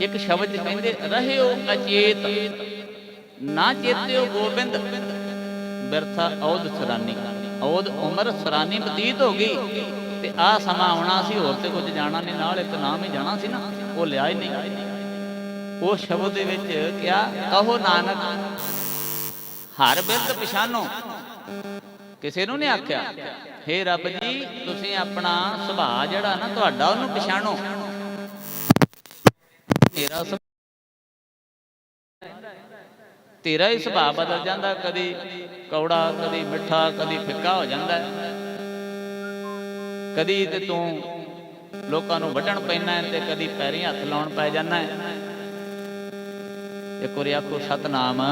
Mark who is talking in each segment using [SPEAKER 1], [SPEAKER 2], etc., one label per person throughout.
[SPEAKER 1] ਇੱਕ ਸ਼ਬਦ 'ਚ ਕਹਿੰਦੇ, ਰਹਿਓ ਅਚੇਤ। ਨਾ ਚੇਤਿਓ ਗੋਬਿੰਦ। ਬਿਰਥਾ ਔਦ ਸਰਾਨੀ। ਔਦ ਉਮਰ ਸਰਾਨੀ ਬਤੀਤ ਹੋ ਗਈ ਤੇ ਆ ਸਮਾਂ ਆਉਣਾ ਸੀ, ਹੋਰ ਤੇ ਕੁਝ ਜਾਣਾ ਨਹੀਂ। ਨਾਲ ਇੱਕ ਨਾਮ ਹੀ ਜਾਣਾ ਸੀ ਨਾ, ਉਹ ਲਿਆ ਹੀ ਨਹੀਂ। ਉਹ ਸ਼ਬਦ ਦੇ ਵਿੱਚ ਕਿਹਾ, ਕਹੋ ਨਾਨਕ, ਹਰ ਬਿਰਧ ਪਛਾਨੋ। ਕਿਸੇ ਨੂੰ ਨਹੀਂ ਆਖਿਆ, ਹੇ ਰੱਬ ਜੀ, ਤੁਸੀਂ ਆਪਣਾ ਸੁਭਾਅ ਜਿਹੜਾ ਨਾ ਤੁਹਾਡਾ ਉਹਨੂੰ ਪਛਾਣੋ। ਮੇਰਾ ਤੇਰਾ ਹੀ ਸੁਭਾਅ ਬਦਲ ਜਾਂਦਾ, ਕਦੀ ਕੌੜਾ, ਕਦੀ ਮਿੱਠਾ, ਕਦੀ ਫਿੱਕਾ ਹੋ ਜਾਂਦਾ। ਕਦੀ ਤੇ ਤੂੰ ਲੋਕਾਂ ਨੂੰ ਵੱਢਣ ਪੈਣਾ ਤੇ ਕਦੀ ਪੈਰੀਂ ਹੱਥ ਲਾਉਣ ਪੈ ਜਾਂਦਾ ਹੈ। ਇੱਕ ਵਾਰੀ ਆਖੋ, ਸਤਨਾਮ।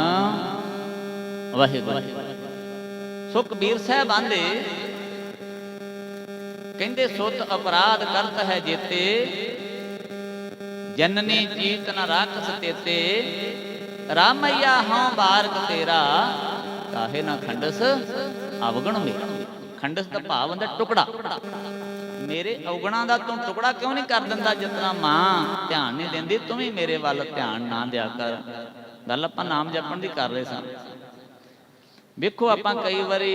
[SPEAKER 1] ਵਾਹਿਗੁਰੂ। ਸੋ ਕਬੀਰ ਸਾਹਿਬ ਆਂਦੇ, ਕਹਿੰਦੇ, ਸੁਤ ਅਪਰਾਧ ਕਰਤ ਹੈ ਜੇਤੇ ਜਨਨੀ ਜੀਤ ਨ ਰਾਖਸ ਤੇਤੇ, ਰਾਮਈਆ ਹਉ ਬਾਰਕ ਤੇਰਾ, ਕਾਹੇ ਨਾ ਖੰਡਸ ਅਵਗਣ ਮੇਰਾ। ਖੰਡਸ ਦਾ ਭਾਵ ਹੁੰਦਾ ਟੁਕੜਾ। ਮੇਰੇ ਔਗਣਾ ਦਾ ਤੂੰ ਟੁਕੜਾ ਕਿਉਂ ਨਹੀਂ ਕਰ ਦਿੰਦਾ ਜਿਤਨਾ ਮਾਂ ਧਿਆਨ ਨਹੀਂ ਦਿੰਦੀ, ਤੂੰ ਵੀ ਮੇਰੇ ਵੱਲ ਧਿਆਨ ਨਾ ਦਿਆ ਕਰ। ਗੱਲ ਆਪਾਂ ਨਾਮ ਜਪਣ ਦੀ ਕਰ ਰਹੇ ਸਾਂ। ਵੇਖੋ ਆਪਾਂ ਕਈ ਵਾਰੀ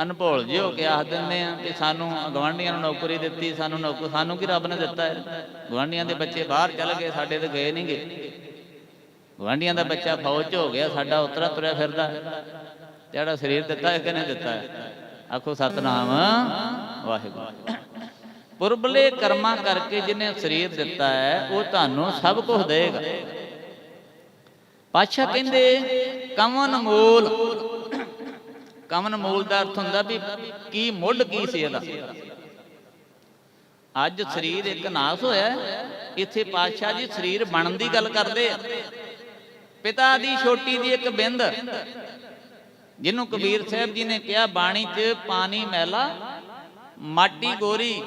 [SPEAKER 1] ਅਨਭੋਲ ਜੇ ਹੋ ਕੇ ਆਖ ਦਿੰਦੇ ਆ ਕਿ ਸਾਨੂੰ ਗਵਾਂਢੀਆਂ ਨੂੰ ਨੌਕਰੀ ਦਿੱਤੀ, ਸਾਨੂੰ ਨੌਕਰੀ ਸਾਨੂੰ ਕੀ ਰੱਬ ਨੇ ਦਿੱਤਾ ਹੈ? ਗਵਾਂਢੀਆਂ ਦੇ ਬੱਚੇ ਬਾਹਰ ਚਲੇ ਗਏ, ਸਾਡੇ ਤੇ ਗਏ ਨਹੀਂ ਗਏ ਗਵਾਂਢੀਆਂ ਦਾ ਬੱਚਾ ਫੌਜ 'ਚ ਹੋ ਗਿਆ, ਸਾਡਾ ਉਤਰਾ ਤੁਰਿਆ ਫਿਰਦਾ। ਜਿਹੜਾ ਸਰੀਰ ਦਿੱਤਾ ਹੈ, ਕਿਹਨੇ ਦਿੱਤਾ ਹੈ? ਆਖੋ, ਸਤਨਾਮ, ਵਾਹਿਗੁਰੂ। ਪੁਰਬਲੇ ਕਰਮਾਂ ਕਰਕੇ ਜਿਹਨੇ ਸਰੀਰ ਦਿੱਤਾ ਹੈ, ਉਹ ਤੁਹਾਨੂੰ ਸਭ ਕੁਝ ਦੇਗਾ ਪਾਤਸ਼ਾਹ ਕਹਿੰਦੇ ਕਮਨ ਮੂਲ ਕਮਨ ਮੂਲ ਦਾ ਅਰਥ ਹੁੰਦਾ ਵੀ ਕੀ ਮੁੱਢ ਕੀ ਸੀ ਇਹਦਾ? ਅੱਜ ਸਰੀਰ ਇੱਕ ਨਾਸ ਹੋਇਆ ਇੱਥੇ ਪਾਤਸ਼ਾਹ ਜੀ ਸਰੀਰ ਬਣਨ ਦੀ ਗੱਲ ਕਰਦੇ ਆ। ਪਿਤਾ ਦੀ ਛੋਟੀ ਦੀ ਇੱਕ ਬਿੰਦ, ਜਿਹਨੂੰ ਕਬੀਰ ਸਾਹਿਬ ਜੀ ਨੇ ਕਿਹਾ, ਬਾਣੀ 'ਚ ਪਾਣੀ ਮੈਲਾ, ਮਾਟੀ ਗੋਰੀ।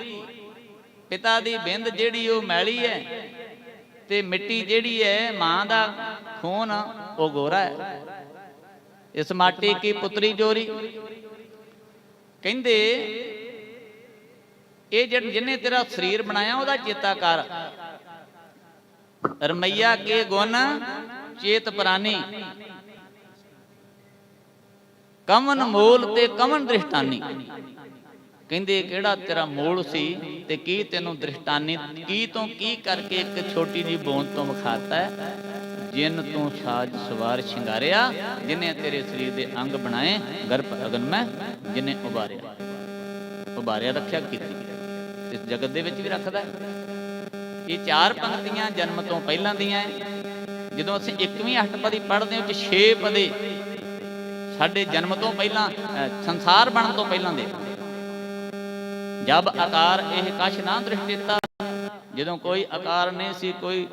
[SPEAKER 1] ਪਿਤਾ ਦੀ ਬਿੰਦ ਜਿਹੜੀ ਉਹ ਮੈਲੀ ਹੈ ਤੇ ਮਿੱਟੀ ਜਿਹੜੀ ਹੈ ਮਾਂ ਦਾ ਖੂਨ, ਉਹ ਗੋਰਾ ਹੈ। ਇਸ ਮਾਟੀ ਕੀ ਪੁੱਤਰੀ ਜੋਰੀ? ਕਹਿੰਦੇ, ਇਹ ਜਿਹਨੇ ਤੇਰਾ ਸਰੀਰ ਬਣਾਇਆ, ਉਹਦਾ ਚੇਤਾ ਕਰ। ਰਮਈਆ ਕੇ ਗੁਣ, ਚੇਤ ਪ੍ਰਾਨੀ। ਕਮਨ ਮੂਲ ਤੇ ਕਮਨ ਦ੍ਰਿਸ਼ਟਾਨੀ। ਕਹਿੰਦੇ ਕਿਹੜਾ ਤੇਰਾ ਮੂਲ ਸੀ ਤੇ ਕੀ ਤੈਨੂੰ ਦ੍ਰਿਸ਼ਟਾਨੀ? ਕੀ ਤੋਂ ਕੀ ਕਰਕੇ ਇੱਕ ਛੋਟੀ ਜੀ ਬੋਂਦ ਤੋਂ ਵਿਖਾਤਾ ਹੈ? ਜਿਨ ਤੂੰ ਸਾਜ ਸਵਾਰ ਸ਼ਿੰਗਾਰਿਆ, ਜਿਨੇ ਤੇਰੇ ਸਰੀਰ ਦੇ ਅੰਗ ਬਣਾਏ, ਗਰਭ ਅਗਨ ਮੈਂ ਜਿਨੇ ਉਬਾਰਿਆ। ਉਬਾਰਿਆ ਰੱਖਿਆ ਕੀਤੀ। ਇਸ ਜਗਤ ਦੇ ਵਿੱਚ ਵੀ ਰੱਖਦਾ ਇਹ ਚਾਰ ਪੰਕਤੀਆਂ ਜਨਮ ਤੋਂ ਪਹਿਲਾਂ ਦੀਆਂ ਜਦੋਂ ਅਸੀਂ 1ਵੀਂ ਅਸ਼ਟਪਦੀ ਪੜ੍ਹਦੇ ਹਾਂ 'ਚ 6 ਪਦੇ ਸਾਡੇ ਜਨਮ ਤੋਂ ਪਹਿਲਾਂ ਸੰਸਾਰ ਬਣਨ ਤੋਂ ਪਹਿਲਾਂ ਦੇ। ਜਬ ਆਕਾਰ ਇਹ ਕਛ ਨਾ ਦ੍ਰਿਸ਼ਟਿਤਾ, ਜਦੋਂ ਕੋਈ ਆਕਾਰ ਨਹੀਂ ਸੀ, ਕੋਈ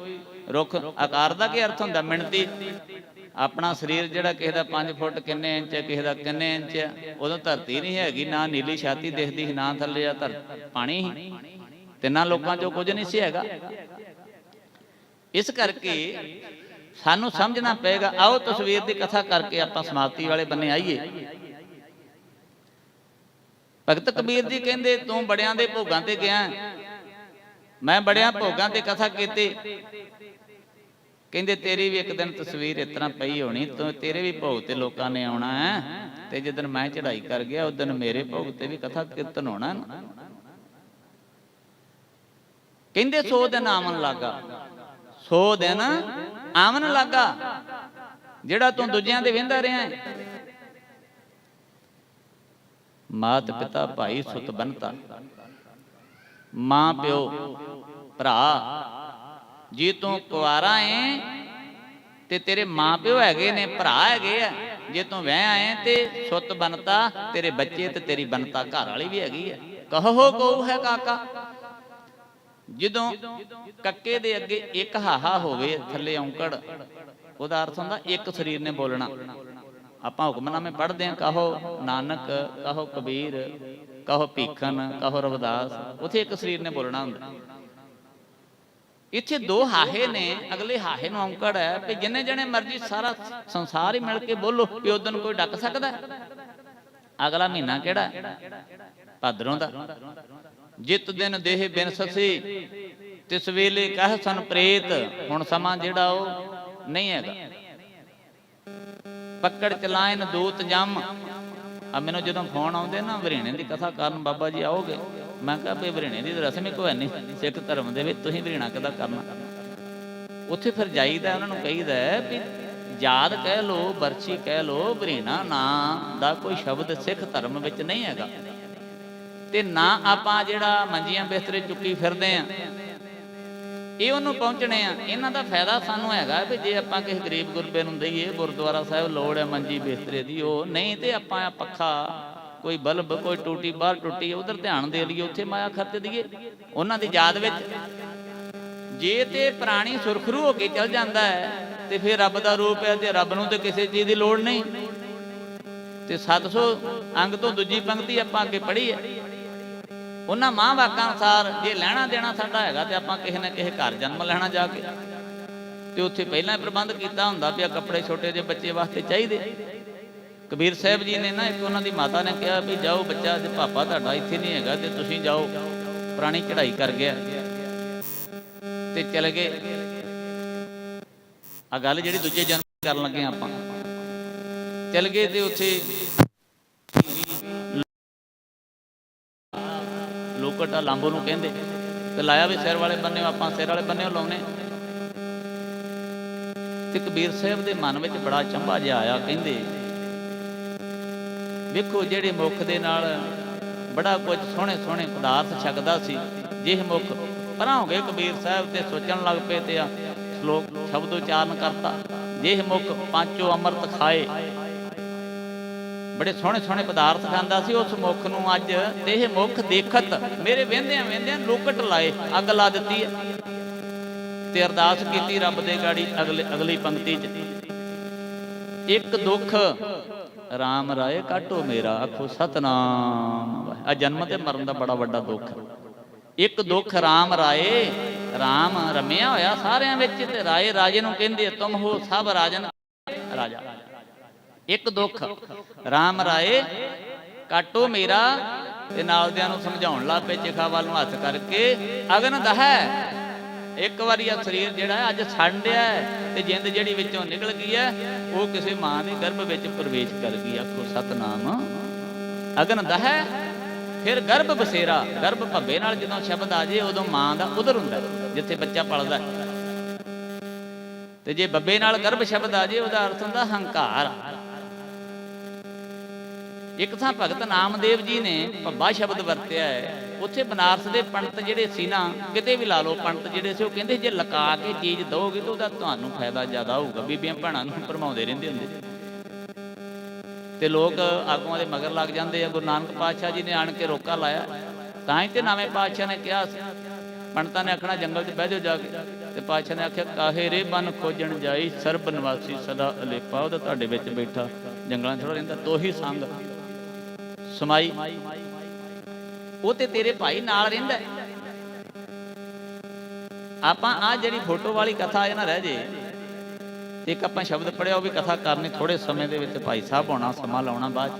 [SPEAKER 1] ਰੁੱਖ ਆਕਾਰ ਦਾ ਕੀ ਅਰਥ ਹੁੰਦਾ? ਮਿਣਤੀ। ਆਪਣਾ ਸਰੀਰ ਜਿਹੜਾ ਕਿਸੇ ਦਾ 5 ਫੁੱਟ ਕਿੰਨੇ ਇੰਚ ਹੈ, ਕਿਸੇ ਦਾ ਕਿੰਨੇ ਇੰਚ ਹੈ, ਉਦੋਂ ਧਰਤੀ ਨਹੀਂ ਹੈਗੀ, ਨਾ ਨੀਲੀ ਛਾਤੀ ਦਿਖਦੀ ਸੀ ਨਾ ਥੱਲੇ ਆ ਧਰ, ਪਾਣੀ ਹੀ। ਤਿੰਨਾਂ ਲੋਕਾਂ ਚੋਂ ਕੁਝ ਨਹੀਂ ਸੀ ਹੈਗਾ। ਇਸ ਕਰਕੇ ਸਾਨੂੰ ਸਮਝਣਾ ਪਏਗਾ, ਆਓ ਤਸਵੀਰ ਦੀ ਕਥਾ ਕਰਕੇ ਆਪਾਂ ਸਮਾਪਤੀ ਵਾਲੇ ਬੰਨੇ ਆਈਏ। ਭਗਤ ਕਬੀਰ ਜੀ ਕਹਿੰਦੇ, ਤੂੰ ਬੜਿਆਂ ਦੇ ਭੋਗਾਂ ਤੇ ਗਿਆ ਮੈਂ ਬੜਿਆਂ ਭੋਗਾਂ ਤੇ ਕਥਾ ਕੀਤੀ। ਕਹਿੰਦੇ, ਤੇਰੀ ਵੀ ਇੱਕ ਦਿਨ ਤਸਵੀਰ ਇਸ ਤਰ੍ਹਾਂ ਪਈ ਹੋਣੀ, ਤੂੰ ਤੇਰੇ ਵੀ ਭੋਗ ਤੇ ਲੋਕਾਂ ਨੇ ਆਉਣਾ ਹੈ ਤੇ ਜਦੋਂ ਮੈਂ ਚੜ੍ਹਾਈ ਕਰ ਗਿਆ, ਉਸ ਦਿਨ ਮੇਰੇ ਭੋਗ ਤੇ ਵੀ ਕਥਾ ਕੀਰਤਨ ਹੋਣਾ ਨਾ। ਕਹਿੰਦੇ, ਸੋ ਦਿਨ ਆਵਣ ਲੱਗਾ, ਸੋ ਦਿਨ ਆਵਣ ਲੱਗਾ, ਜਿਹੜਾ ਤੂੰ ਦੂਜਿਆਂ ਦੇ ਵਹਿੰਦਾ ਰਿਹਾ ਹੈ ਮਾਤ ਪਿਤਾ ਭਾਈ ਸੁਤ ਬੰਤਾ, ਮਾਂ ਪਿਓ ਭਰਾ ਜੇ ਤੂੰ ਕੁਆਰਾ ਏ ਤੇ ਤੇਰੇ ਮਾਂ ਪਿਓ ਹੈਗੇ ਨੇ, ਭਰਾ ਹੈਗੇ ਆ। ਜੇ ਤੂੰ ਵਿਆਹ ਆਏ ਤੇ ਸੁੱਤ ਬਨਤਾ ਤੇਰੇ ਬੱਚੇ ਤੇ ਤੇਰੀ ਬਨਤਾ ਘਰ ਵਾਲੀ ਵੀ ਹੈਗੀ ਹੈ ਕਹੋ ਕੋ ਹੈ ਕਾਕਾ। ਜਦੋਂ ਕੱਕੇ ਦੇ ਅੱਗੇ ਇੱਕ ਹਾਹਾ ਹੋਵੇ, ਥੱਲੇ ਔਂਕੜ, ਉਹਦਾ ਅਰਥ ਹੁੰਦਾ ਇੱਕ ਸਰੀਰ ਨੇ ਬੋਲਣਾ। ਆਪਾਂ ਹੁਕਮਨਾਮੇ ਪੜ੍ਹਦੇ ਹਾਂ ਕਹੋ ਨਾਨਕ, ਕਹੋ ਕਬੀਰ, ਕਹੋ ਭੀਖਨ ਕਹੋ ਰਵਦਾਸ, ਉਥੇ ਇੱਕ ਸਰੀਰ ਨੇ ਬੋਲਣਾ ਹੁੰਦਾ। ਇੱਥੇ ਦੋ ਹਾਹੇ ਨੇ, ਅਗਲੇ ਹਾਹੇ ਨੂੰ ਔਂਕੜ ਹੈ ਕਿ ਜਿੰਨੇ ਜਣੇ ਮਰਜ਼ੀ ਸਾਰਾ ਸੰਸਾਰ ਹੀ ਮਿਲ ਕੇ ਬੋਲੋ ਕਿ ਉਦੋਂ ਕੋਈ ਡੱਕ ਸਕਦਾ ਅਗਲਾ ਮਹੀਨਾ ਕਿਹੜਾ ਭਾਦਰੋਂ ਦਾ। ਜਿਤ ਦਿਨ ਦੇਹ ਬਿਨ ਸਸੀ, ਤਿਸ ਵੇਲੇ ਕਹ ਸਨ ਪ੍ਰੇਤ, ਹੁਣ ਸਮਾਂ ਜਿਹੜਾ ਉਹ ਨਹੀਂ ਹੈਗਾ। ਪੱਕੜ ਚਲਾਇਨ ਦੋਤ ਜੰਮ। ਆ ਮੈਨੂੰ ਜਦੋਂ ਫੋਨ ਆਉਂਦੇ ਨਾ ਵਰੇਣੇ ਦੀ ਕਥਾ ਕਰਨ ਬਾਬਾ ਜੀ ਆਓਗੇ। ਮੈਂ ਕਿਹਾ ਵੀ ਵਰੇਣੇ ਦੀ ਤਾਂ ਰਸਮ ਹੀ ਕੋਈ ਨਹੀਂ, ਸਿੱਖ ਧਰਮ ਦੇ ਵਿੱਚ ਤੁਸੀਂ ਵਰੇਣਾ ਕਦਾ ਕਰਨਾ। ਉੱਥੇ ਫਿਰ ਜਾਈਦਾ, ਉਹਨਾਂ ਨੂੰ ਕਹੀਦਾ ਵੀ ਯਾਦ ਕਹਿ ਲੋ ਬਰਛੀ ਕਹਿ ਲੋ ਵਰੇਣਾ ਨਾਂ ਦਾ ਕੋਈ ਸ਼ਬਦ ਸਿੱਖ ਧਰਮ ਵਿੱਚ ਨਹੀਂ ਹੈਗਾ। ਤੇ ਨਾ ਆਪਾਂ ਜਿਹੜਾ ਮੰਜੀਆਂ ਬਿਸਤਰੇ ਚੁੱਕੀ ਫਿਰਦੇ ਆ, ਇਹ ਉਹਨੂੰ ਪਹੁੰਚਣੇ ਆ। ਇਹਨਾਂ ਦਾ ਫਾਇਦਾ ਸਾਨੂੰ ਹੈਗਾ ਵੀ ਜੇ ਆਪਾਂ ਕਿਸੇ ਗਰੀਬ ਗੁਰਬੇ ਨੂੰ ਦਈਏ, ਗੁਰਦੁਆਰਾ ਸਾਹਿਬ ਲੋੜ ਹੈ ਮੰਜੀ ਬਿਸਤਰੇ ਦੀ, ਉਹ ਨਹੀਂ ਤੇ ਆਪਾਂ ਪੱਖਾ ਕੋਈ ਬਲਬ, ਕੋਈ ਟੂਟੀ, ਬਾਹਰ ਟੁੱਟੀ ਉਧਰ ਧਿਆਨ ਦੇ ਲਈਏ, ਉੱਥੇ ਮਾਇਆ ਖਰਚ ਦਈਏ ਉਹਨਾਂ ਦੀ ਯਾਦ ਵਿੱਚ ਜੇ ਤੇ ਪ੍ਰਾਣੀ ਸੁਰਖਰੂ ਹੋ ਕੇ ਚਲ ਜਾਂਦਾ ਹੈ, ਤੇ ਫਿਰ ਰੱਬ ਦਾ ਰੂਪ ਹੈ ਤੇ ਰੱਬ ਨੂੰ ਤੇ ਕਿਸੇ ਚੀਜ਼ ਦੀ ਲੋੜ ਨਹੀਂ। ਤੇ 700 ਅੰਗ ਤੋਂ ਦੂਜੀ ਪੰਕਤੀ ਆਪਾਂ ਅੱਗੇ ਪੜ੍ਹੀ ਹੈ। ਉਹਨਾਂ ਮਾਂ ਵਾਕਾਂ ਅਨੁਸਾਰ ਜੇ ਲੈਣਾ ਦੇਣਾ ਸਾਡਾ ਹੈਗਾ ਤੇ ਆਪਾਂ ਕਿਸੇ ਨਾ ਕਿਸੇ ਘਰ ਜਨਮ ਲੈਣਾ ਜਾ ਕੇ। ਤੇ ਉੱਥੇ ਪਹਿਲਾਂ ਪ੍ਰਬੰਧ ਕੀਤਾ ਹੁੰਦਾ ਵੀ ਆ ਕੱਪੜੇ ਛੋਟੇ ਜਿਹੇ ਬੱਚੇ ਵਾਸਤੇ ਚਾਹੀਦੇ। ਕਬੀਰ ਸਾਹਿਬ ਜੀ ਨੇ ਨਾ ਇੱਕ ਉਹਨਾਂ ਦੀ ਮਾਤਾ ਨੇ ਕਿਹਾ ਵੀ ਜਾਓ ਬੱਚਾ ਜੇ ਪਾਪਾ ਤੁਹਾਡਾ ਇੱਥੇ ਨਹੀਂ ਹੈਗਾ ਤੇ ਤੁਸੀਂ ਜਾਓ। ਪੁਰਾਣੀ ਚੜ੍ਹਾਈ ਕਰ ਗਿਆ। ਤੇ ਚਲੇ ਗਏ। ਆ ਗੱਲ ਜਿਹੜੀ ਦੂਜੇ ਜਨਮ ਕਰਨ ਲੱਗੇ ਆਪਾਂ। ਚਲ ਗਏ ਤੇ ਉੱਥੇ ਲੋਕਟਾ ਲਾਂਬੋ ਨੂੰ ਕਹਿੰਦੇ। ਤੇ ਲਾਇਆ ਵੀ ਸਿਰ ਵਾਲੇ ਬੰਨੇ, ਆਪਾਂ ਸਿਰ ਵਾਲੇ ਬੰਨੇ ਲਾਉਨੇ ਤੇ ਕਬੀਰ ਸਾਹਿਬ ਦੇ ਮਨ ਵਿੱਚ ਬੜਾ ਚੰਬਾ ਜਿਹਾ ਆਇਆ, ਕਹਿੰਦੇ ਵੇਖੋ ਜਿਹੜੇ ਮੁਖ ਦੇ ਨਾਲ ਬੜਾ ਕੁਝ ਸੋਹਣੇ ਸੋਹਣੇ ਪਦਾਰਥ ਛਕਦਾ ਸੀ, ਜਿਹ ਮੁਖ ਪਰਾਂ ਹੋ ਗਏ ਕਬੀਰ ਸਾਹਿਬ ਤੇ ਸੋਚਣ ਲੱਗ ਪਏ ਤੇ ਆ ਸ਼ਲੋਕ ਸ਼ਬਦ ਉਚਾਰਨ ਕਰਤਾ, ਜਿਹ ਮੁਖ ਪਾਂਚੋ ਅੰਮ੍ਰਿਤ ਖਾਏ। ਬੜੇ ਸੋਹਣੇ ਸੋਹਣੇ ਪਦਾਰਥ ਖਾਂਦਾ ਸੀ, ਉਸ ਮੁਖ ਨੂੰ ਅੱਜ ਤੇ ਇਹ ਮੁਖ ਦੇਖਤ ਮੇਰੇ ਵਹਿੰਦਿਆਂ ਵਹਿੰਦਿਆਂ ਲੋਕਟ ਲਾਏ, ਅੱਗ ਲਾ ਦਿੱਤੀ ਤੇ ਅਰਦਾਸ ਕੀਤੀ ਰੱਬ ਦੇ ਗਾੜੀ ਅਗਲੇ, ਅਗਲੀ ਪੰਕਤੀ 'ਚ। ਇੱਕ ਦੁੱਖ RAM ਰਾਏ ਕਾਟੋ ਮੇਰਾ, ਆਖੋ ਸਤਨਾਮ। ਆ ਜਨਮ ਤੇ ਮਰਨ ਦਾ ਬੜਾ ਵੱਡਾ ਦੁੱਖ। ਇੱਕ ਦੁੱਖ RAM ਰਾਏ RAM ਰਮਿਆ ਹੋਇਆ ਸਾਰਿਆਂ ਵਿੱਚ ਤੇ ਰਾਏ ਰਾਜੇ ਨੂੰ ਕਹਿੰਦੇ ਤੁਮ ਹੋ ਸਭ ਰਾਜਨ, ਰਾਜਾ। ਇੱਕ ਦੁੱਖ RAM ਰਾਏ ਕਾਟੋ ਮੇਰਾ, ਤੇ ਨਾਲ ਦਿਆਂ ਨੂੰ ਸਮਝਾਉਣ ਲੱਗ ਪਏ ਚਿਖਾ ਵੱਲ ਨੂੰ ਹੱਥ ਕਰਕੇ, ਅਗਨ ਦਹੈ ਇੱਕ ਵਾਰੀ ਆ ਸਰੀਰ ਜਿਹੜਾ ਅੱਜ ਛੰਡਿਆ ਤੇ ਜਿੰਦ ਜਿਹੜੀ ਵਿੱਚੋਂ ਨਿਕਲ ਗਈ ਹੈ, ਉਹ ਕਿਸੇ ਮਾਂ ਦੇ ਗਰਭ ਵਿੱਚ ਪ੍ਰਵੇਸ਼ ਕਰ ਗਈ ਆਖੋ, ਸਤਨਾਮ। ਅਗਨ ਦਹੈ, ਫਿਰ ਗਰਭ ਬਸੇਰਾ। ਗਰਭ ਭੱਬੇ ਨਾਲ ਜਦੋਂ ਸ਼ਬਦ ਆ ਜੇ, ਉਦੋਂ ਮਾਂ ਦਾ ਉਧਰ ਹੁੰਦਾ ਜਿੱਥੇ ਬੱਚਾ ਪਲਦਾ ਤੇ ਜੇ ਬੱਬੇ ਨਾਲ ਗਰਭ ਸ਼ਬਦ ਆ ਜੇ, ਉਹਦਾ ਅਰਥ ਹੁੰਦਾ ਹੰਕਾਰ। ਇੱਕ ਥਾਂ ਭਗਤ ਨਾਮਦੇਵ ਜੀ ਨੇ ਭੱਬਾ ਸ਼ਬਦ ਵਰਤਿਆ ਹੈ, ਉੱਥੇ ਬਨਾਰਸ ਦੇ ਪੰਡਤ ਜਿਹੜੇ ਸੀ ਨਾ, ਕਿਤੇ ਵੀ ਲਾ ਲਓ ਪੰਡਤ ਜਿਹੜੇ ਸੀ, ਉਹ ਕਹਿੰਦੇ ਜੇ ਲਕਾ ਕੇ ਚੀਜ਼ ਦੋਗੇ ਤਾਂ ਉਹਦਾ ਤੁਹਾਨੂੰ ਫਾਇਦਾ ਜ਼ਿਆਦਾ ਹੋਊਗਾ। ਬੀਬੀਆਂ ਭੈਣਾਂ ਨੂੰ ਭਰਮਾਉਂਦੇ ਰਹਿੰਦੇ ਹੁੰਦੇ ਤੇ ਲੋਕ ਆਗੂਆਂ ਦੇ ਮਗਰ ਲੱਗ ਜਾਂਦੇ ਆ, ਗੁਰੂ ਨਾਨਕ ਪਾਤਸ਼ਾਹ ਜੀ ਨੇ ਆਣ ਕੇ ਰੋਕਾ ਲਾਇਆ। ਤਾਂ ਹੀ ਤੇ ਨਵੇਂ ਪਾਤਸ਼ਾਹ ਨੇ ਕਿਹਾ ਸੀ ਪੰਡਤਾਂ ਨੇ ਆਖਣਾ, ਜੰਗਲ 'ਚ ਬਹਿ ਜਾਓ ਜਾ ਕੇ। ਤੇ ਪਾਤਸ਼ਾਹ ਨੇ ਆਖਿਆ, ਕਾਹੇ ਰੇ ਬਨ ਖੋਜਣ ਜਾਈ, ਸਰਬ ਨਿਵਾਸੀ ਸਦਾ ਅਲੇਪਾ, ਉਹ ਤਾਂ ਤੁਹਾਡੇ ਵਿੱਚ ਬੈਠਾ, ਜੰਗਲਾਂ 'ਚ ਰਹਿੰਦਾ, ਤੋਹੀ ਸੰਗ। ਸਮਾਈ ਉਹ ਤੇ ਤੇਰੇ ਭਾਈ ਨਾਲ ਰਹਿੰਦਾ। ਹੈ। ਆਪਾਂ ਆ ਜਿਹੜੀ ਫੋਟੋ ਵਾਲੀ ਕਥਾ ਇਹ ਨਾ ਰਹਿ ਜੇ ਇੱਕ ਆਪਾਂ ਸ਼ਬਦ ਪੜਿਆ, ਉਹ ਵੀ ਕਥਾ ਕਰਨੀ ਥੋੜੇ ਸਮੇਂ ਦੇ ਵਿੱਚ ਭਾਈ ਸਾਹਿਬ ਹੋਣਾ ਸਮਾਂ ਲਾਉਣਾ ਬਾਅਦ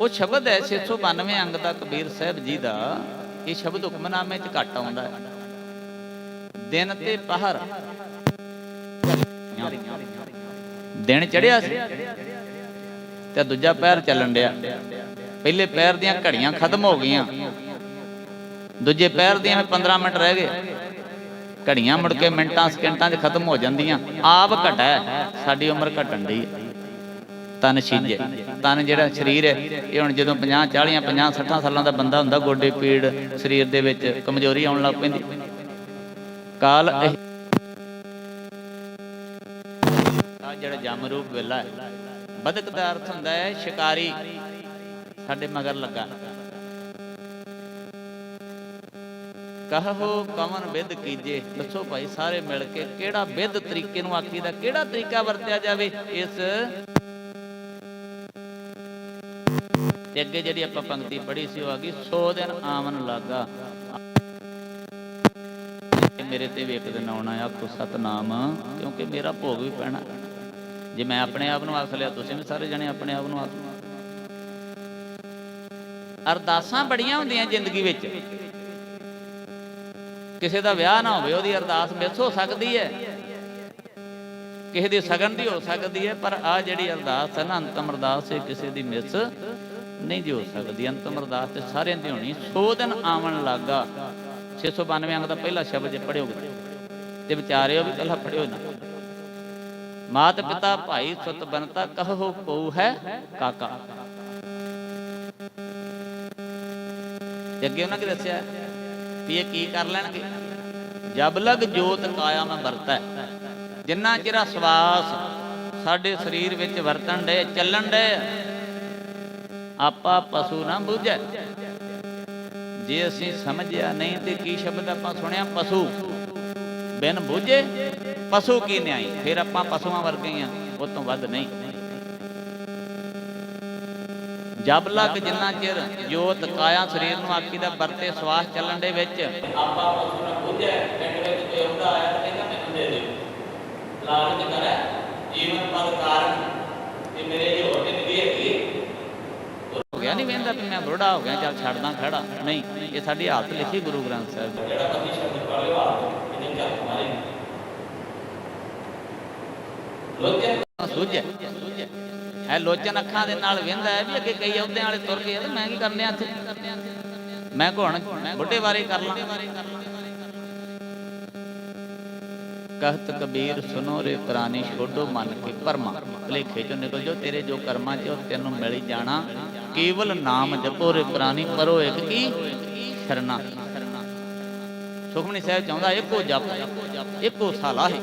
[SPEAKER 1] ਉਹ ਸ਼ਬਦ ਹੈ 692 ਅੰਗ ਦਾ ਕਬੀਰ ਸਾਹਿਬ ਜੀ ਦਾ, ਇਹ ਸ਼ਬਦ ਹੁਕਮਨਾਮੇ ਚ ਘੱਟ ਆਉਂਦਾ ਹੈ। ਦਿਨ ਤੇ ਪਹਰ। ਦਿਨ ਚੜਿਆ ਸੀ। ਤੇ ਦੂਜਾ ਪੈਰ ਚੱਲਣ ਡਿਆ। ਪਹਿਲੇ ਪੈਰ ਦੀਆਂ ਘੜੀਆਂ ਖਤਮ ਹੋ ਗਈਆਂ। ਦੂਜੇ ਪੈਰ ਦੀਆਂ 15 ਮਿੰਟ ਰਹਿ ਗਏ। ਘੜੀਆਂ ਮੁੜ ਕੇ ਮਿੰਟਾਂ, ਸਕਿੰਟਾਂ 'ਚ ਖਤਮ ਹੋ ਜਾਂਦੀਆਂ। ਆਪ ਘਟਾ ਸਾਡੀ ਉਮਰ ਘਟਣ ਦੀ ਤਨ ਛਿੰਝੇ ਤਨ ਜਿਹੜਾ ਸਰੀਰ ਹੈ, ਇਹ ਹੁਣ ਜਦੋਂ 50 40 50 60 ਸਾਲਾਂ ਦਾ ਬੰਦਾ ਹੁੰਦਾ, ਗੋਡੇ ਪੀੜ, ਸਰੀਰ ਦੇ ਵਿੱਚ ਕਮਜ਼ੋਰੀ ਆਉਣ ਲੱਗ ਪੈਂਦੀ। ਕਾਲ ਇਹ ਜਿਹੜਾ ਜਮ ਰੂਪ ਵੇਲਾ ਹੈ। ਬਦਕ ਦਾ ਅਰਥ ਹੁੰਦਾ ਹੈ, ਸ਼ਿਕਾਰੀ ਸਾਡੇ ਮਗਰ ਲੱਗਾ। ਕਹੋ ਕਵਨ ਵਿਦ ਕੀਜੇ, ਦੱਸੋ ਭਾਈ ਸਾਰੇ ਮਿਲ ਕੇ ਕਿਹੜਾ ਵਿਦ ਤਰੀਕੇ ਨੂੰ ਆਖੀ ਦਾ, ਕਿਹੜਾ ਤਰੀਕਾ ਵਰਤਿਆ ਜਾਵੇ ਇਸ ਤੇ ਅੱਗੇ ਜਿਹੜੀ ਆਪਾਂ ਪੰਕਤੀ ਪੜ੍ਹੀ ਸੀ ਉਹ ਆ ਗਈ 100 ਦਿਨ ਆਮਨ ਲਾਗਾ। ਮੇਰੇ ਤੇ ਵੀ ਇੱਕ ਦਿਨ ਆਉਣਾ ਆਖੋ ਸਤਨਾਮ, ਕਿਉਂਕਿ ਮੇਰਾ ਭੋਗ ਵੀ ਪੈਣਾ। ਜੇ ਮੈਂ ਆਪਣੇ ਆਪ ਨੂੰ ਆਖ ਲਿਆ, ਤੁਸੀਂ ਵੀ ਸਾਰੇ ਜਣੇ ਆਪਣੇ ਆਪ ਨੂੰ ਆਖ ਲਓ ਅਰਦਾਸਾਂ ਬੜੀਆਂ ਹੁੰਦੀਆਂ ਜ਼ਿੰਦਗੀ ਵਿੱਚ। ਕਿਸੇ ਦਾ ਵਿਆਹ ਨਾ ਹੋਵੇ, ਉਹਦੀ ਅਰਦਾਸ ਮਿਸ ਹੋ ਸਕਦੀ ਹੈ। ਕਿਸੇ ਦੀ ਸਗਨ ਦੀ ਹੋ ਸਕਦੀ ਹੈ, ਪਰ ਆ ਜਿਹੜੀ ਅਰਦਾਸ ਹੈ ਨਾ, ਅੰਤਮ ਅਰਦਾਸ ਇਹ ਕਿਸੇ ਦੀ ਮਿਸ ਨਹੀਂ ਜੀ ਹੋ ਸਕਦੀ। ਅੰਤਮ ਅਰਦਾਸ ਤੇ ਸਾਰਿਆਂ ਦੀ ਹੋਣੀ। 100 ਦਿਨ ਆਵਣ ਲੱਗਾ। 692 ਅੰਗ ਦਾ ਪਹਿਲਾ ਸ਼ਬਦ ਜੇ ਪੜਿਓਗੇ ਤੇ ਵਿਚਾਰਿਓ ਵੀ ਪਹਿਲਾਂ ਪੜਿਓ ਨਾ। ਮਾਤ ਪਿਤਾ ਭਾਈ ਸੁਤ ਬਨਤਾ ਕਹੋ ਕਉ ਹੈ ਕਾਕਾ। ਅੱਗੇ ਉਹਨਾਂ ਕੀ ਦੱਸਿਆ? ਵੀ ਇਹ ਕੀ ਕਰ ਲੈਣਗੇ? ਜਬ ਲਗ ਜੋਤ ਕਾਇਆ ਮੈਂ ਵਰਤੈ, ਜਿੰਨਾ ਚਿਰ ਸਵਾਸ ਸਾਡੇ ਸਰੀਰ ਵਿੱਚ ਵਰਤਣ ਦੇ ਚੱਲਣ ਦੇ ਆਪਾ ਪਸ਼ੂ ਨਾ ਬੁਝੈ। ਜੇ ਅਸੀਂ ਸਮਝਿਆ ਨਹੀਂ ਤੇ ਕੀ ਸ਼ਬਦ ਆਪਾਂ ਸੁਣਿਆ? ਪਸ਼ੂ। ਬਿਨ ਬੁਝੇ ਪਸ਼ੂ ਕੀ ਨਿਆਈ? ਫਿਰ ਆਪਾਂ ਪਸ਼ੂਆਂ ਵਰਗੇ ਆ, ਉਹ ਤੋਂ ਵੱਧ ਨਹੀਂ। ਜਬ ਲਗ ਜਿੰਨਾ ਚਿਰ ਜੋਤ ਕਾਇਆ ਸਰੀਰ ਨੂੰ ਆਖੀ ਦਾ ਵਰਤੇ ਸਵਾਸ ਚੱਲਣ ਦੇ ਵਿੱਚ, ਆਪਾਂ ਪਸ਼ੂ ਨਾ ਬੁਝੇ, ਪਿੰਡ ਵਿੱਚ ਕੋਈ ਆਉਂਦਾ ਆਇਆ ਤਾਂ ਕਹਿੰਦਾ ਮੈਨੂੰ ਦੇ ਦਿਓ। ਲਾਲਚ ਕਰੇ। ਜੀਵਨ ਪਦ ਕਾਰਨ ਇਹ ਮੇਰੇ ਜੋ ਜ਼ਿੰਦਗੀ ਹੈਗੀ। ਹੋ ਗਿਆ ਨਹੀਂ ਵੇਂਦਾ ਵੀ ਮੈਂ ਬੁੱਢਾ ਹੋ ਗਿਆ, ਚੱਲ ਛੱਡਦਾ ਖੜਾ। ਨਹੀਂ, ਇਹ ਸਾਡੀ ਹਾਲਤ ਲਿਖੀ ਗੁਰੂ ਗ੍ਰੰਥ ਸਾਹਿਬ ਵਿੱਚ ਜਿਹੜਾ ਕਦੀ ਸ਼ਬਦ ਪੜ੍ਹਿਓ ਹਾਲਤ ਇਹਦੇ ਚੱਲ ਮਾਰੇ ਲੋਚਨ? ਸੁਝੇ। ਹੈ ਲੋਚਨ ਅੱਖਾਂ ਦੇ ਨਾਲ ਵੇਂਦਾ ਹੈ ਵੀ ਅੱਗੇ ਕਈ ਅਹੁਦਿਆਂ ਵਾਲੇ ਤੁਰ ਗਏ ਤੇ ਮੈਂ ਕੀ ਕਰਨੇ ਆ ਇੱਥੇ? ਮੈਂ ਕੋਣ? ਬੁੱਢੇ ਬਾਰੇ ਕਰ ਲਾਂ। ਕਹਤ ਕਬੀਰ, ਸੁਨੋ ਰੇ ਪ੍ਰਾਨੀ, ਛੋਡੋ ਮਨ ਕੇ ਪਰਮਾ। ਭਲੇਖੇ ਚੋਂ ਨਿਕਲ ਜੋ ਤੇਰੇ ਜੋ ਕਰਮਾਂ ਚ ਤੈਨੂੰ ਮਿਲ ਜਾਣਾ। ਕੇਵਲ ਨਾਮ ਜਪੋ ਰੇ ਪ੍ਰਾਨੀ, ਪਰੋ ਇੱਕ ਕੀ? ਸ਼ਰਨਾ। ਸੁਖਮਨੀ ਸਾਹਿਬ ਚਾਹੁੰਦਾ ਇੱਕੋ ਜਪ, ਇੱਕੋ ਸਾਲਾ ਹੈ।